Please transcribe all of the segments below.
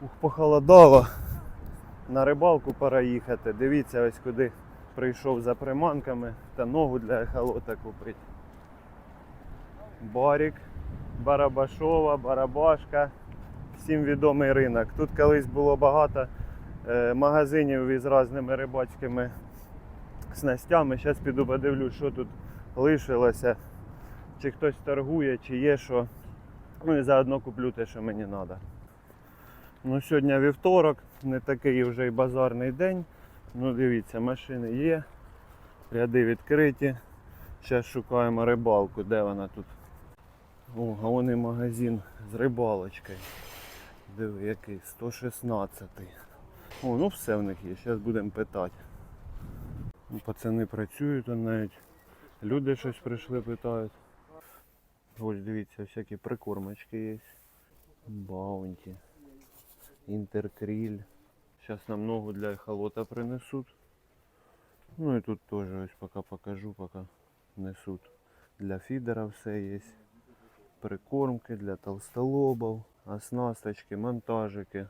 Ух, похолодало. На рибалку пора їхати. Дивіться ось куди прийшов за приманками та ногу для ехолота купити. Барік, Барабашова, Барабашка. Всім відомий ринок. Тут колись було багато е, магазинів із різними рибацькими снастями. Зараз піду подивлюсь, що тут лишилося, чи хтось торгує, чи є що. Ну і заодно куплю те, що мені треба. Ну, сьогодні вівторок, не такий вже й базарний день. Ну, дивіться, машини є, ряди відкриті. Зараз шукаємо рибалку, де вона тут. О, а вон магазин з рибалочкою. Диви, який 116. О, ну все в них є, зараз будемо питати. Ну, Пацани працюють навіть. Люди щось прийшли, питають. Ось дивіться, всякі прикормочки є. Баунті. Інтеркріль. Зараз нам ногу для ехолота принесуть. Ну і тут теж ось поки покажу, поки несуть. Для фідера все є. Прикормки для толстолобов, оснасточки, монтажики.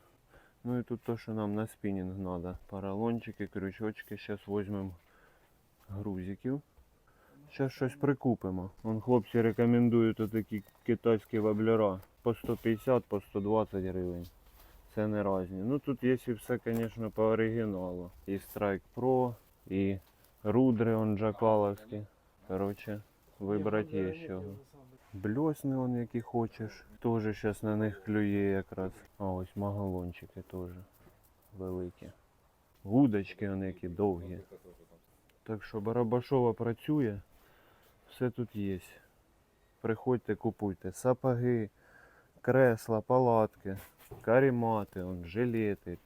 Ну і тут то, що нам на спінінг треба. Поролончики, крючочки. Зараз візьмемо грузиків. Зараз щось прикупимо. Вон хлопці рекомендують такі китайські воблера по 150, по 120 гривень. Це не різні. Ну тут є і все, звісно, по оригіналу. І Strike Pro, і рудри он джакаловські. Коротше, вибрати є з чого. Блесни он які хочеш. Теж зараз на них клює якраз. А ось магалончики теж великі. Гудочки вони які довгі. Так що Барабашова працює, все тут є. Приходьте, купуйте сапоги, кресла, палатки, карімати, он, жилети.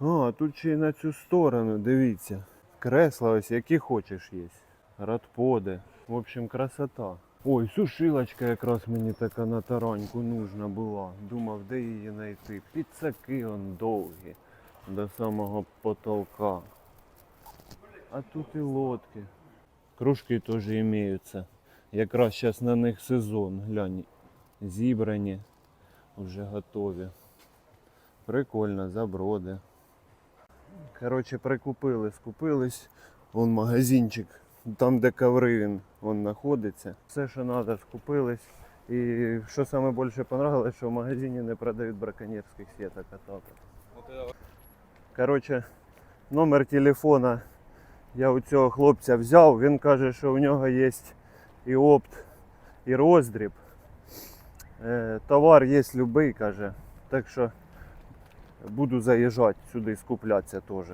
А, тут ще й на цю сторону, дивіться. Кресла ось які хочеш є. Радподи. В общем, красота. Ой, сушилочка якраз мені така на тараньку нужна була. Думав, де її знайти. Підсаки он довгі. До самого потолка. А тут і лодки. Кружки теж імеються. Якраз зараз на них сезон. Глянь. Зібрані. Вже готові. Прикольно, заброди. Коротше, прикупили, скупились. Вон магазинчик. Там, де коври він, знаходиться. Все, що треба, скупились. І що саме більше понравилось, що в магазині не продають браконьєрських сіток. Коротше, номер телефона я у цього хлопця взяв. Він каже, що у нього є і опт, і роздріб. Е, товар є любий, каже. Так що буду заїжджати сюди, скуплятися теж.